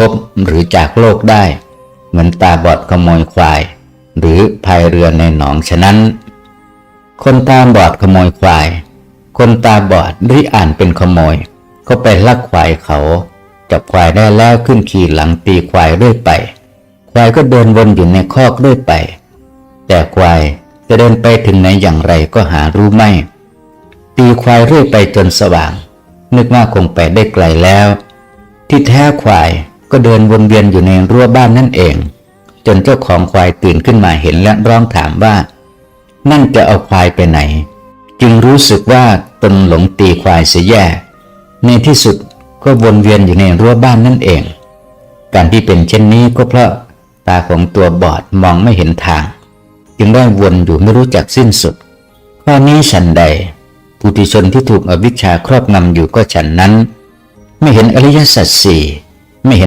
ภพหรือจากโลกได้ เหมือนตาบอดขโมยควาย หรือพายเรือในหนองฉะนั้น คนตาบอดขโมยควาย คนตาบอดรืออ่านเป็นขโมย ก็ไปลักควายเขา จับควายได้แล้วขึ้นขี่หลังตีควายเรื่อยไป ควายก็เดินวนอยู่ในคอกเรื่อยไป แต่ควายจะเดินไปถึงไหนอย่างไรก็หารู้ไม่ ตีควายเรื่อยไปจนสว่าง นึกว่าคงไปได้ไกลแล้ว ที่แท้ควาย ก็เดินวนเวียนอยู่ในรั้วบ้านนั่นเอง จนเจ้าของควายตื่นขึ้นมาเห็นและร้องถามว่า นั่นจะเอาควายไปไหน จึงรู้สึกว่าตนหลงตีควายเสียแย่ ในที่สุดก็วนเวียนอยู่ในรั้วบ้านนั่นเอง การที่เป็นเช่นนี้ก็เพราะตาของตัวบอดมองไม่เห็นทาง จึงได้วนอยู่ไม่รู้จักสิ้นสุด ข้อนี้ฉันใดปุถุชนที่ถูกอวิชชาครอบงำอยู่ก็ฉันนั้น ไม่เห็นอริยสัจสี่